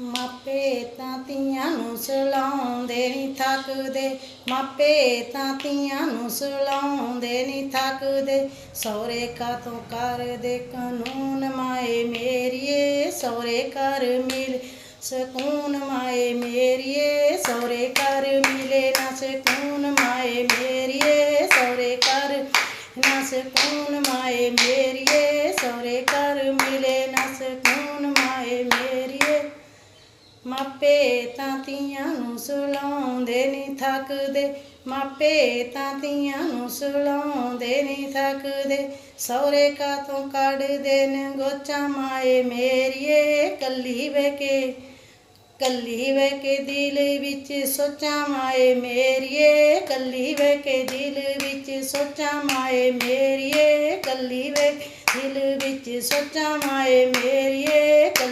ਮਾਪੇ ਤਾਂ ਧੀਆਂ ਨੂੰ ਸਲਾਉਂਦੇ ਨਹੀਂ ਥੱਕਦੇ। ਮਾਪੇ ਤਾਂ ਤੀਆਂ ਨੂੰ ਸਲਾਉਂਦੇ ਨਹੀਂ ਥੱਕਦੇ। ਸਹੁਰੇ ਕਾਤੋਂ ਕਰਦੇ ਕਾਨੂੰਨ ਮਾਏ ਮੇਰੀਏ, ਸਹੁਰੇ ਘਰ ਮਿਲ ਸਕੂਨ ਮਾਏ ਮੇਰੀਏ, ਸਹੁਰੇ ਘਰ ਮਿਲੇ ਨਾ ਸਕੂਨ ਮਾਏ ਮੇਰੀਏ, ਸਹੁਰੇ ਘਰ ਨਾ ਸਕੂਨ ਮਾਏ ਮੇਰੀਏ, ਸਹੁਰੇ ਘਰ ਮਿਲੇ ਨਾ ਸਕੂਨ ਮਾਪੇ ਤਾਂ ਤੀਆਂ ਨੂੰ ਸੁਲਾਉਂਦੇ ਨਹੀਂ ਥੱਕਦੇ। ਮਾਪੇ ਤਾਂ ਧੀਆਂ ਨੂੰ ਸੁਲਾਉਂਦੇ ਨਹੀਂ ਥੱਕਦੇ। ਸਹੁਰੇ ਕਾਤੋਂ ਕੱਢਦੇ ਨੇ ਗੋਚਾ ਮਾਏ ਮੇਰੀਏ, ਕੱਲੀ ਵੇ ਕੇ, ਕੱਲੀ ਵੇ ਕੇ ਦਿਲ ਵਿੱਚ ਸੋਚਾਂ ਮਾਏ ਮੇਰੀਏ, ਕੱਲੀ ਵੇ ਕੇ ਦਿਲ ਵਿੱਚ ਸੋਚਾਂ ਮਾਏ ਮੇਰੀਏ, ਕੱਲੀ ਵੇ ਦਿਲ ਵਿੱਚ ਸੋਚਾਂ ਮਾਏ ਮੇਰੀਏ, ਕੱਲੀ